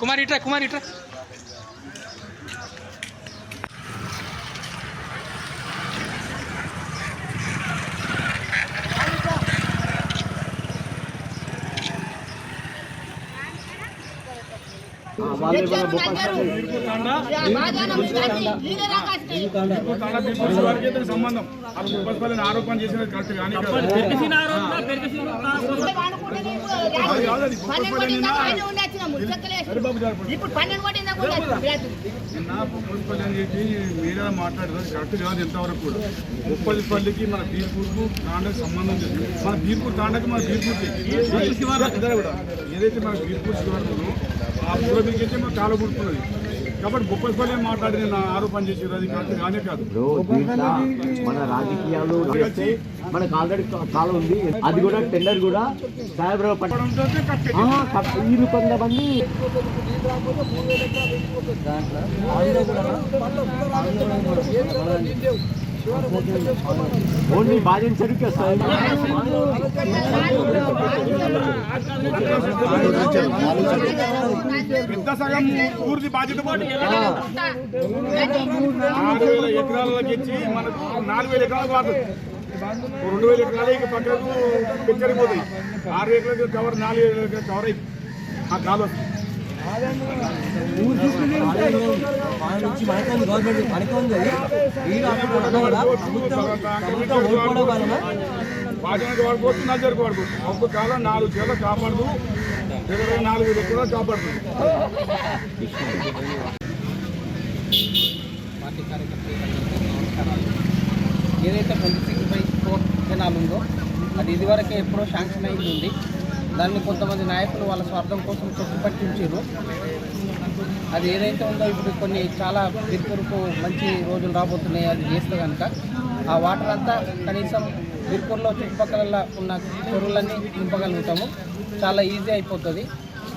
కుమార్ ఇట్రా కుమార్ ఇట్రా. వారికి ఇతనికి సంబంధం ఆ ఆరోపణ చేసినది కరెక్ట్ కానీ కాదు. నిన్న హరిబాబు అని చెప్పి మీడియా మాట్లాడేది కరెక్ట్ కాదు ఎంతవరకు కూడా ముప్పల్లిపల్లికి మన బీర్పూర్కు తాండకు సంబంధం లేదు మన బీర్పూర్ తాండకు మన బీర్పూర్కి ఏదైతే మన బీర్పూర్ శివారు ఆ పూర్వీకి అయితే మన కాలు గుర్తున్నది కాబట్టి మాట్లాడి నా ఆరోపణ చేసేది అది కరెక్ట్ కానే కాదు. ఇప్పుడు దీంట్లో మన రాజకీయాలు మనకు ఆల్రెడీ కాలం ఉంది. అది కూడా టెండర్ కూడా సాయబ్రావు వీరు కొంతమంది ఓన్లీ బాధించడానికి వస్తాయి పెద్ద సగం పూర్తి బాధ్యత పోటీ ఆరు వేల ఎకరాలకి ఇచ్చి మనకు నాలుగు వేల ఎకరాలు వాడుతుంది రెండు వేల ఎకరాలు ఇక పక్కకు పెంచరిపోతాయి ఆరు ఎకరాలు కవర్ నాలుగు వేల ఎకరాలు కవర్ అయింది ఆ కాలు వస్తుంది వాటికి వాడుకోవచ్చు వాడుకోవచ్చు ఒక్క కాలం నాలుగు చీరలు కాపాడదు ఇరవై నాలుగు వేల కాపాడుతుంది పార్టీ కార్యకర్తలందరికీ నమస్కారాలు ఏదైతే ట్వంటీ సిక్స్ బై ఫోర్ జనాలు ఉందో అది ఇదివరకే ఎప్పుడో శాంక్షన్ అయింది దాన్ని కొంతమంది నాయకులు వాళ్ళ స్వార్థం కోసం తొక్కిపట్టించారు అది ఏదైతే ఉందో ఇప్పుడు కొన్ని చాలా బిర్కూరుకు మంచి రోజులు రాబోతున్నాయి అది చేస్తే కనుక ఆ వాటర్ అంతా కనీసం బిర్పూర్లో చుట్టుపక్కల ఉన్న చెరువులన్నీ నింపగలుగుతాము. చాలా ఈజీ అయిపోతుంది.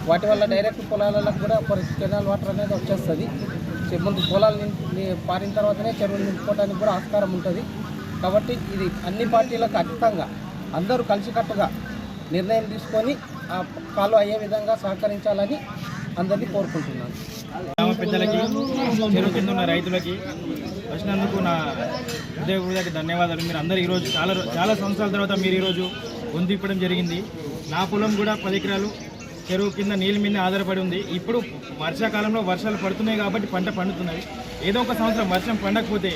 వాటి వల్ల డైరెక్ట్ పొలాలకు కూడా కెనాల్ వాటర్ అనేది వచ్చేస్తుంది. ముందు పొలాలు పారిన తర్వాతనే చెరువులు నింపుకోవడానికి కూడా ఆస్కారం ఉంటుంది. కాబట్టి ఇది అన్ని పార్టీలకు ఖచ్చితంగా అందరూ కలిసికట్టుగా నిర్ణయం తీసుకొని ఫాలో అయ్యే విధంగా సహకరించాలని అందరినీ కోరుకుంటున్నాను. గ్రామ పెద్దలకి చెరువు కింద ఉన్న రైతులకి వచ్చినందుకు నా హృదయపూర్వక ధన్యవాదాలు. మీరు అందరూ ఈరోజు చాలా చాలా సంవత్సరాల తర్వాత మీరు ఈరోజు గొంతు జరిగింది. నా పొలం కూడా పది ఎకరాలు చెరువు కింద నీళ్ళ మీద ఆధారపడి ఉంది. ఇప్పుడు వర్షాకాలంలో వర్షాలు పడుతున్నాయి కాబట్టి పంట పండుతున్నది. ఏదో ఒక సంవత్సరం వర్షం పండకపోతే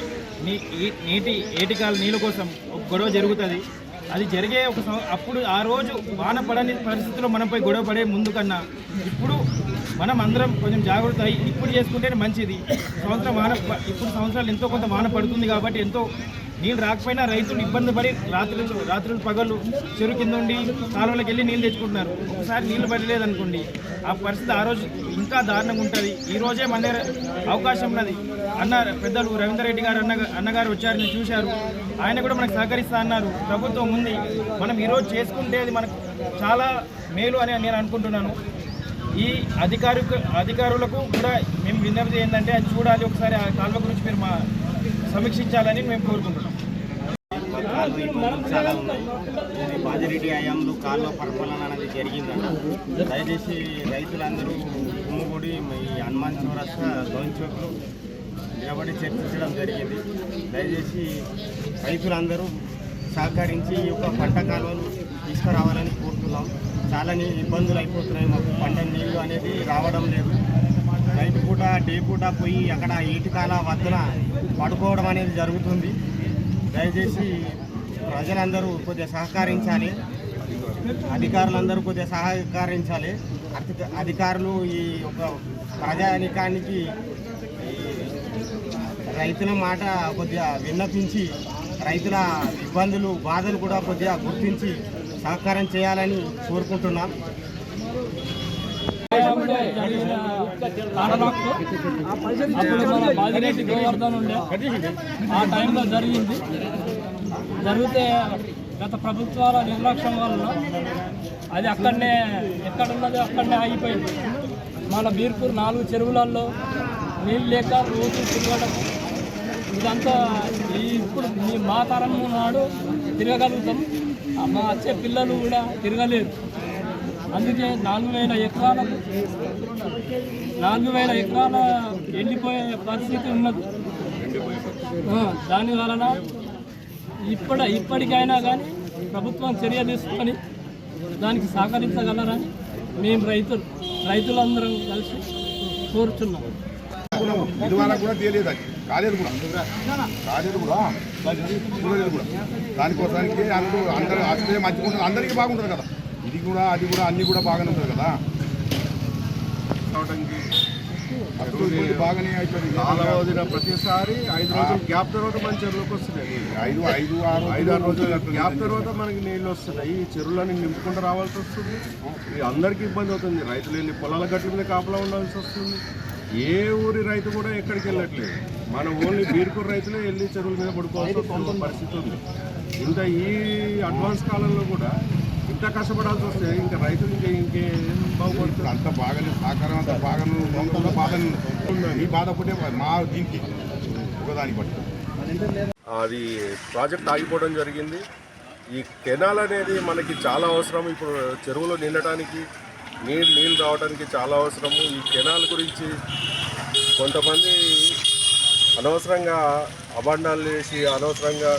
నీ నీటి ఏటికాల నీళ్ళ కోసం ఒక గొడవ జరుగుతుంది. అది జరిగే ఒక అప్పుడు ఆ రోజు వాన పడని పరిస్థితిలో మనపై గొడవ పడే ముందు కన్నా ఇప్పుడు మనం అందరం కొంచెం జాగ్రత్త అయ్యి ఇప్పుడు చేసుకుంటేనే మంచిది. సంవత్సరం వాన ప- ఇప్పుడు సంవత్సరాలు ఎంతో కొంత వాన పడుతుంది కాబట్టి ఎంతో నీళ్ళు రాకపోయినా రైతులు ఇబ్బంది పడి రాత్రులు రాత్రులు పగలు చెరువు కింద ఉండి కాలువలకు వెళ్ళి నీళ్ళు తెచ్చుకుంటున్నారు. ఒకసారి నీళ్ళు పడలేదనుకోండి. ఆ పరిస్థితి ఆ రోజు ఇంకా దారుణంగా ఉంటుంది. ఈరోజే రోజే మన అవకాశం ఉన్నది. అన్న పెద్దలు రవీందర్ రెడ్డి గారు అన్న అన్నగారు వచ్చారు చూశారు. ఆయన కూడా మనకు సహకరిస్తా అన్నారు. ప్రభుత్వం ఉంది. మనం ఈరోజు చేసుకుంటే అది మనకు చాలా మేలు అని నేను అనుకుంటున్నాను. ఈ అధికారిక అధికారులకు కూడా మేము విన్నది ఏంటంటే అది చూడాలి. ఒకసారి ఆ కాలువ గురించి మీరు మా సమీక్షించాలని మేము కోరుకుంటున్నాం. కాళ్ళు ఇబ్బందులు చాలా ఉన్నాయి ఇది బాజిరెడ్డి హయాంలో కాలువ పరిపాలన అనేది జరిగిందన్న దయచేసి రైతులందరూ గుమ్మగుడి ఈ హనుమాన్ చౌరస్తా గౌన్ చౌక్లో నిలబడి చర్చించడం జరిగింది దయచేసి రైతులందరూ సహకరించి ఈ యొక్క పంట కాలువలు తీసుకురావాలని కోరుతున్నాం. చాలా ఇబ్బందులు అయిపోతున్నాయి మాకు. పంట నీళ్ళు అనేది రావడం లేదు. నైట్ పూట డే పూట పోయి అక్కడ ఈటికాల వద్దన పడుకోవడం అనేది జరుగుతుంది. దయచేసి ప్రజలందరూ కొద్దిగా సహకరించాలి. అధికారులందరూ కొద్దిగా సహకరించాలి. అధికారులు ఈ ఒక ప్రజానికానికి రైతుల మాట కొద్దిగా విన్నపించి రైతుల ఇబ్బందులు బాధలు కూడా కొద్దిగా గుర్తించి సహకారం చేయాలని కోరుకుంటున్నాం. మన బాజిరెడ్డి గోవర్ధన్ ఉండే ఆ టైంలో జరిగింది జరిగితే గత ప్రభుత్వాల నిర్లక్ష్యం వలన అది అక్కడనే ఎక్కడున్నదో అక్కడనే ఆగిపోయింది మన బీర్పూర్ నాలుగు చెరువులలో నీళ్ళు లేక రోజు తిరగడం ఇదంతా ఈ ఇప్పుడు మీ మా తరం నాడు తిరగలుగుతాం మా వచ్చే పిల్లలు కూడా తిరగలేరు అందుకే నాలుగు వేల ఎకరాలకు నాలుగు వేల ఎకరాల ఎండిపోయే పరిస్థితి ఉన్నది. దాని వలన ఇప్పటి ఇప్పటికైనా కానీ ప్రభుత్వం చర్య తీసుకొని దానికి సహకరించగలరని మేము రైతులు రైతులందరం కలిసి కోరుచున్నాం. కూడా తెలియదు అది. కాలేదు కూడా. కాలేదు కూడా. చూడలేదు కూడా. దానికోసానికి అందరూ అందరూ అసలే మంచిగా అందరికీ బాగుంటుంది కదా. ఇది కూడా అది కూడా అన్ని కూడా బాగానే ఉంటుంది కదా? బాగానే వదిన ప్రతిసారి ఐదు రోజులు గ్యాప్ తర్వాత మన చెరువులోకి వస్తున్నాయి. ఐదు ఐదు ఆరు ఐదు ఆరు రోజుల గ్యాప్ తర్వాత మనకి నీళ్ళు వస్తున్నాయి. ఈ చెరువులని నింపుకుంటూ రావాల్సి వస్తుంది. అందరికీ ఇబ్బంది అవుతుంది. రైతులు వెళ్ళి పొలాల గట్ల మీద కాపలా ఉండాల్సి వస్తుంది? ఏ ఊరి రైతు కూడా ఎక్కడికి వెళ్ళట్లేదు. మన ఓన్లీ బీర్పూర్ రైతులే వెళ్ళి చెరువుల మీద పడుకోవాల్సి పరిస్థితి ఉంది. ఇంత ఈ అడ్వాన్స్ కాలంలో కూడా ఇంత కష్టపడాల్సి వస్తే ఇంకా రైతులు ఇంకా ఇంకేం బాగుపడుతుంది అంత బాగానే సహకారం అంత బాగానే మొత్తంలో బాధనే ఈ బాధపడే మా దీనికి ఒకదానికి బట్టి అది ప్రాజెక్ట్ ఆగిపోవడం జరిగింది. ఈ కెనాల్ అనేది మనకి చాలా అవసరం. ఇప్పుడు చెరువులో నిండటానికి నీళ్ళు నీళ్ళు రావడానికి చాలా అవసరము. ఈ కెనాల్ గురించి కొంతమంది అనవసరంగా అబండాలు చేసి అనవసరంగా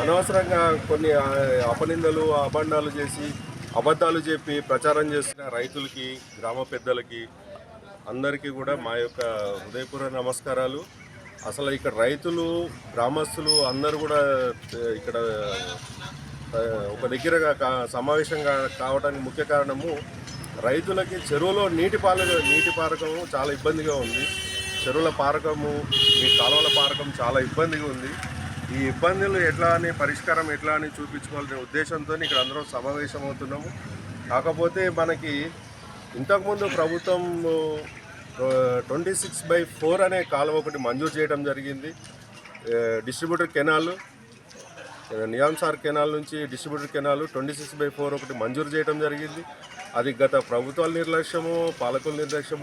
అనవసరంగా కొన్ని అపనిందలు అబండాలు చేసి అబద్ధాలు చెప్పి ప్రచారం చేసిన రైతులకి గ్రామ పెద్దలకి అందరికీ కూడా మా యొక్క హృదయపూర్వక నమస్కారాలు. అసలు ఇక్కడ రైతులు గ్రామస్తులు అందరూ కూడా ఇక్కడ ఒక దగ్గరగా కా- సమావేశంగా కావడానికి ముఖ్య కారణము రైతులకి చెరువులో నీటి పాల నీటి పారకము చాలా ఇబ్బందిగా ఉంది. చెరువుల పారకము ఈ కాలువల పారకం చాలా ఇబ్బందిగా ఉంది. ఈ ఇబ్బందులు ఎట్లా అని పరిష్కారం ఎట్లా అని చూపించుకోవాలనే ఉద్దేశంతో ఇక్కడ అందరం సమావేశం అవుతున్నాము కాకపోతే మనకి ఇంతకుముందు ప్రభుత్వం ట్వంటీ సిక్స్ బై ఫోర్ అనే కాలువ ఒకటి మంజూరు చేయడం జరిగింది. డిస్ట్రిబ్యూటర్ కెనాల్ నియాంసార్ కెనాల్ నుంచి distributor canal twenty six by four ఒకటి మంజూరు చేయడం జరిగింది. అది గత ప్రభుత్వాల నిర్లక్ష్యము పాలకుల నిర్లక్ష్యము